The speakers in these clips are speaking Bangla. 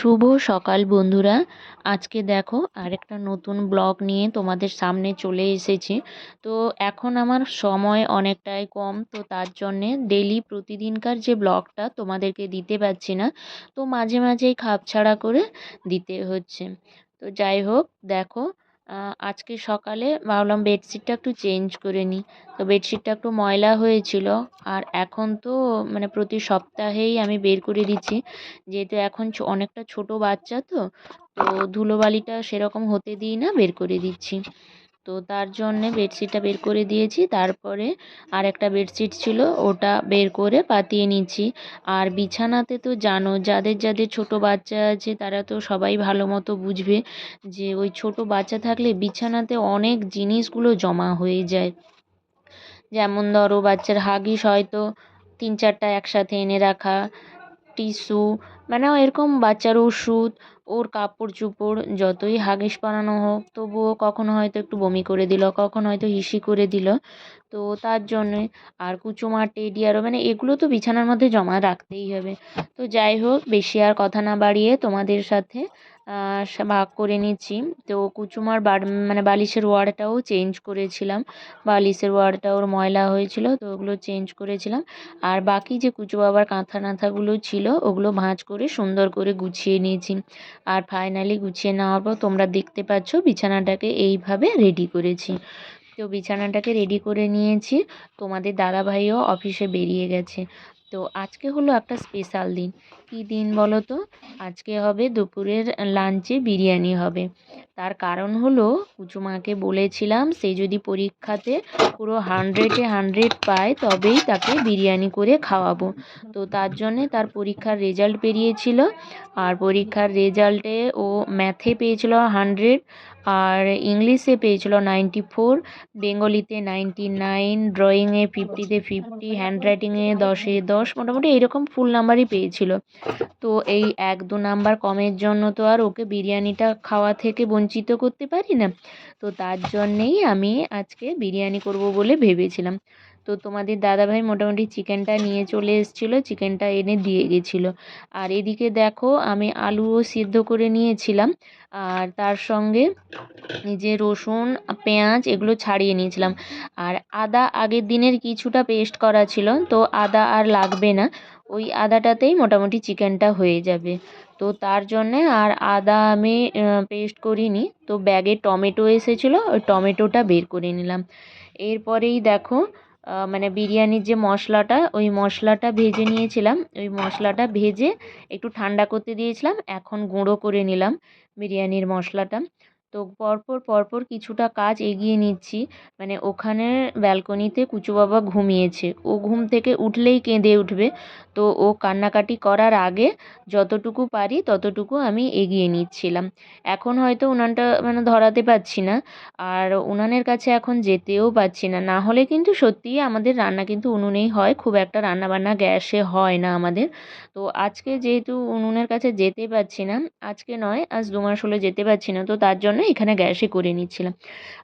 শুভ সকাল বন্ধুরা। আজকে দেখো আরেকটা নতুন ব্লগ নিয়ে তোমাদের সামনে চলে এসেছি। তো এখন আমার সময় অনেকটাই কম, তো তার জন্যে ডেলি প্রতিদিনকার যে ব্লগটা তোমাদেরকে দিতে পারছি না, তো মাঝে মাঝেই খাপ ছাড়া করে দিতে হচ্ছে। তো যাই হোক, দেখো আজকে সকালে ভাবলাম বেডশিটটা একটু চেঞ্জ করে নিই। তো বেডশিটটা একটু ময়লা হয়েছিল আর এখন তো মানে প্রতি সপ্তাহেই আমি বের করে দিচ্ছি। যেহেতু এখন অনেকটা ছোট বাচ্চা তো তো ধুলোবালিটা সেরকম হতে দিই না, বের করে দিচ্ছি। তো তার জন্যে বেডশিটটা বের করে দিয়েছি। তারপরে আর একটা বেডশিট ছিল, ওটা বের করে পাতিয়ে নিচ্ছি। আর বিছানাতে তো জানো, যাদের যাদের ছোট বাচ্চা আছে, তারা তো সবাই ভালো মতো বুঝবে যে ওই ছোট বাচ্চা থাকলে বিছানাতে অনেক জিনিসগুলো জমা হয়ে যায়। যেমন ধরো, বাচ্চার হাগিস হয়তো তিন চারটা একসাথে এনে রাখা, টিস্যু মানে এরকম বাচ্চার ওষুধ ওর কাপড় চোপড় যতই হাগিস বানানো হোক, তবুও কখনো হয়তো একটু বমি করে দিল, কখনো হয়তো হিসি করে দিল। তো তার জন্যে আর কুচুমা টেডি আরও মানে এগুলো তো বিছানার মধ্যে জমা রাখতেই হবে। তো যাই হোক, বেশি আর কথা না বাড়িয়ে তোমাদের সাথে ভাগ করে নিচ্ছি। তো কুচুমার মানে বালিশের ওয়ারটাও চেঞ্জ করেছিলাম। বালিশের ওয়ারটা ওর ময়লা হয়েছিল, তো ওগুলো চেঞ্জ করেছিলাম। আর বাকি যে কুচু বাবার কাঁথা নাথাগুলো ছিল, ওগুলো ভাঁজ করে সুন্দর করে গুছিয়ে নিয়েছি। আর ফাইনালি গুছিয়ে নেওয়ার পর তোমরা দেখতে পাচ্ছ বিছানাটাকে এইভাবে রেডি করেছি। তো বিছানাটাকে রেডি করে নিয়েছি। তোমাদের দাদাভাইও অফিসে বেরিয়ে গেছে। তো আজকে হলো একটা স্পেশাল দিন। কী দিন বলো তো? আজকে হবে দুপুরের লাঞ্চে বিরিয়ানি হবে। তার কারণ হলো কুচুমাকে বলেছিলাম, সে যদি পরীক্ষাতে পুরো হান্ড্রেডে হান্ড্রেড পায়, তবেই তাকে বিরিয়ানি করে খাওয়াবো। তো তার জন্যে তার পরীক্ষার রেজাল্ট বেরিয়েছিল। আর পরীক্ষার রেজাল্টে ও ম্যাথে পেয়েছিল হান্ড্রেড আর ইংলিশে পেয়েছিল নাইনটি ফোর বেঙ্গলিতে নাইনটি নাইন ড্রয়িংয়ে ফিফটিতে ফিফটি হ্যান্ডরাইটিংয়ে দশে দশ, মোটামুটি এইরকম ফুল নাম্বারই পেয়েছিল। তো এই এক দু নাম্বার কমের জন্য তো আর ওকে বিরিয়ানিটা খাওয়া থেকে বঞ্চিত করতে পারি না। তো তার জন্যেই আমি আজকে বিরিয়ানি করব বলে ভেবেছিলাম। তো তোমাদের দাদাভাই মোটামুটি চিকেনটা নিয়ে চলে এসেছিল, চিকেনটা এনে দিয়ে গেছিল। আর এদিকে দেখো, আমি আলুও সিদ্ধ করে নিয়েছিলাম, আর তার সঙ্গে যে রসুন, পেঁয়াজ এগুলো ছাড়িয়ে নিয়েছিলাম। আর আদা আগের দিনের কিছুটা পেস্ট করা ছিল, তো আদা আর লাগবে না, ওই আদাটাতেই মোটামুটি চিকেনটা হয়ে যাবে। তো তার জন্যে আর আদা আমি পেস্ট করিনি, তো ব্যাগে টমেটো এসেছিল, ওই টমেটোটা বের করে নিলাম। এরপরেই দেখো মানে বিরিয়ানির যে মশলাটা, ওই মশলাটা ভেজে নিয়েছিলাম। ওই মশলাটা ভেজে একটু ঠান্ডা করতে দিয়েছিলাম। এখন গুঁড়ো করে নিলাম বিরিয়ানির মশলাটা। তো পরপর পরপর কিছুটা কাজ এগিয়ে নিচ্ছি। মানে ওখানে ব্যালকনিতে কুচু বাবা ঘুমিয়েছে। ও ঘুম থেকে উঠলেই কেঁদে উঠবে। তো ও কান্নাকাটি করার আগে যতটুকু পারি ততটুকু আমি এগিয়ে নিচ্ছিলাম। এখন হয়তো উনানটা মানে ধরাতে পারছি না। আর উনানের কাছে এখন যেতেও পারছি না। না হলে কিন্তু সত্যিই আমাদের রান্না কিন্তু উনুনেই হয়। খুব একটা রান্নাবান্না গ্যাসে হয় না আমাদের। তো আজকে যেহেতু উনুনের কাছে যেতে পারছি না, আজকে নয়, আজ দু মাস হলো যেতে পারছি না। তো তার জন্য এখানে গ্যাসে করে নিচ্ছিলাম।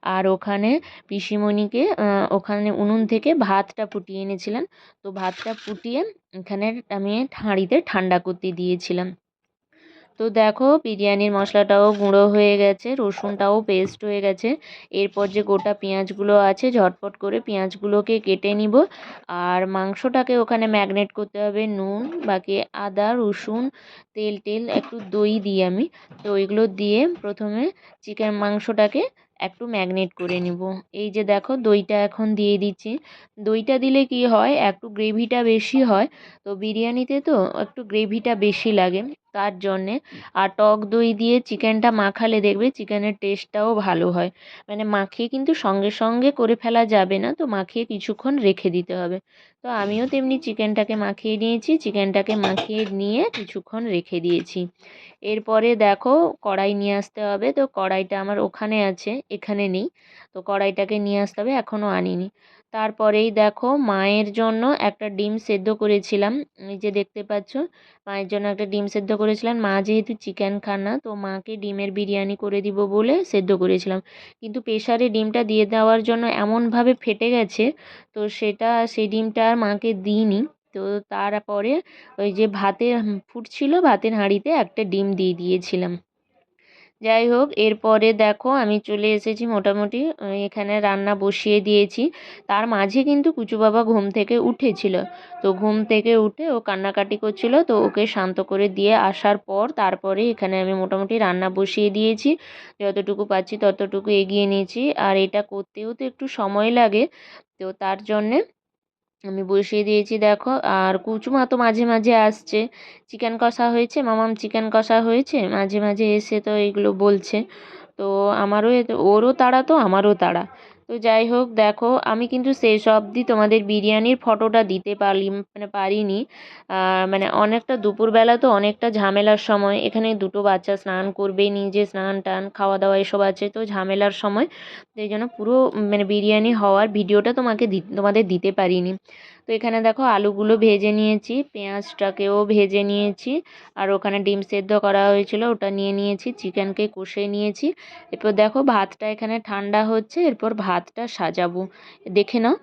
আর ওখানে পিসিমণিকে ওখানে উনুন থেকে ভাতটা ফুটিয়ে এনেছিলেন। তো ভাতটা ফুটিয়ে এখানে আমি হাঁড়িতে ঠান্ডা করতে দিয়েছিলাম। তো দেখো, বিরিয়ানির মশলাটাও গুঁড়ো হয়ে গেছে, রসুনটাও পেস্ট হয়ে গেছে। এরপর যে গোটা পেঁয়াজগুলো আছে, ঝটপট করে পেঁয়াজগুলোকে কেটে নিব। আর মাংসটাকে ওখানে ম্যাগনেট করতে হবে নুন, বাকি আদা, রসুন, তেল, টেল, একটু দই দিই আমি। তো ওইগুলো দিয়ে প্রথমে চিকেন মাংসটাকে একটু ম্যাগনেট করে নিব। এই যে দেখো, দইটা এখন দিয়ে দিচ্ছি। দইটা দিলে কি হয়, একটু গ্রেভিটা বেশি হয়। তো বিরিয়ানিতে তো একটু গ্রেভিটা বেশি লাগে। তার জন্যে। আর টক দই দিয়ে চিকেনটা মাখালে দেখবে চিকেনের টেস্টটাও ভালো হয়। মানে মাখিয়ে কিন্তু সঙ্গে সঙ্গে করে ফেলা যাবে না, তো মাখিয়ে কিছুক্ষণ রেখে দিতে হবে। তো আমিও তেমনি চিকেনটাকে মাখিয়ে নিয়েছি, চিকেনটাকে মাখিয়ে নিয়ে কিছুক্ষণ রেখে দিয়েছি। এরপরে দেখো কড়াই নিয়ে আসতে হবে, তো কড়াইটা আমার ওখানে আছে, এখানে নেই। তো কড়াইটাকে নিয়ে আসতে হবে এখনও আনিনি। তারপরেই দেখো মায়ের জন্য একটা ডিম সেদ্ধ করেছিলাম। এই যে দেখতে পাচ্ছ, মায়ের জন্য একটা ডিম সেদ্ধ করেছিলাম। মা যেহেতু চিকেন খান না, তো মাকে ডিমের বিরিয়ানি করে দিব বলে সেদ্ধ করেছিলাম। কিন্তু প্রেশারে ডিমটা দিয়ে দেওয়ার জন্য এমনভাবে ফেটে গেছে, তো সেটা, সেই ডিমটা আর মাকে দিইনি। তো তারপরে ওই যে ভাতের, ফুটছিল ভাতের হাঁড়িতে একটা ডিম দিয়ে দিয়েছিলাম। যাই হোক, এরপরে দেখো আমি চলে এসেছি মোটামুটি এখানে রান্না বসিয়ে দিয়েছি। তার মাঝে কিন্তু কুচু বাবা ঘুম থেকে উঠেছিল। তো ঘুম থেকে উঠে ও কান্নাকাটি করছিল, তো ওকে শান্ত করে দিয়ে আসার পর তারপরে এখানে আমি মোটামুটি রান্না বসিয়ে দিয়েছি। যতটুকু পাচ্ছি ততটুকু এগিয়ে নিয়েছি। আর এটা করতেও তো একটু সময় লাগে, তো তার জন্যে আমি বসিয়ে দিয়েছি, দেখো। আর কুচুমা তো মাঝে মাঝে আসছে। চিকেন কষা হয়েছে, মামাম চিকেন কষা হয়েছে, মাঝে মাঝে এসে তো এইগুলো বলছে। তো আমারও ওরও তাড়া তো, আমারও তাড়া। তো যাই হোক, দেখো, আমি কিন্তু শেষ অবধি তোমাদের বিরিয়ানির ফটোটা দিতে পারি মানে পারিনি। মানে অনেকটা দুপুরবেলা তো অনেকটা ঝামেলার সময়, এখানে দুটো বাচ্চা স্নান করবে, নিজে স্নান টান খাওয়া দাওয়া এসব আছে, তো ঝামেলার সময়, তো এই জন্য পুরো মানে বিরিয়ানি হওয়ার ভিডিওটা তোমাকে তোমাদের দিতে পারিনি। তো এখানে দেখো আলুগুলো ভেজে নিয়েছি, পেঁয়াজটাকেও ভেজে নিয়েছি, আর ওখানে ডিম সেদ্ধ করা হয়েছিল, ওটা নিয়ে নিয়েছি, চিকেনকে কষে নিয়েছি। এরপর দেখো ভাতটা এখানে ঠান্ডা হচ্ছে, এরপর ভাতটা সাজাবো। দেখে নাও।